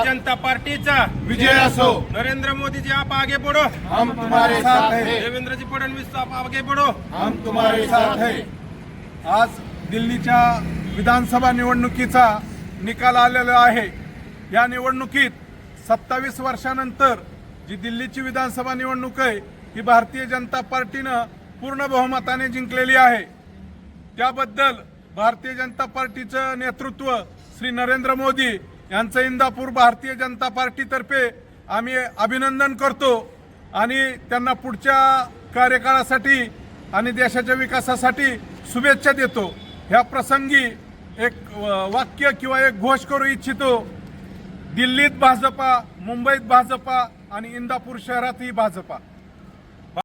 जनता पार्टीचा विजय असो. नरेंद्र मोदी जी आप आगे बढ़ो. हम तुम्हारे साथ हैं. देवेंद्र जी फडणवीस आप आगे बढ़ो. हम तुम्हारे साथ हैं. आज दिल्लीच्या विधानसभा निवडणुकीचा निकाल आलेला आहे. या निवडणुकीत सत्तावीस वर्षानंतर जी दिल्लीची विधानसभा निवडणूक आहे ही भारतीय जनता पार्टीनं पूर्ण बहुमताने जिंकलेली आहे. त्याबद्दल भारतीय जनता पार्टीचं नेतृत्व श्री नरेंद्र मोदी यांचं इंदापूर भारतीय जनता पार्टीतर्फे आम्ही अभिनंदन करतो आणि त्यांना पुढच्या कार्यकाळासाठी आणि देशाच्या विकासासाठी शुभेच्छा देतो. ह्या प्रसंगी एक वाक्य किंवा एक घोष करू इच्छितो. दिल्लीत भाजपा मुंबईत भाजपा आणि इंदापूर शहरातही भाजपा.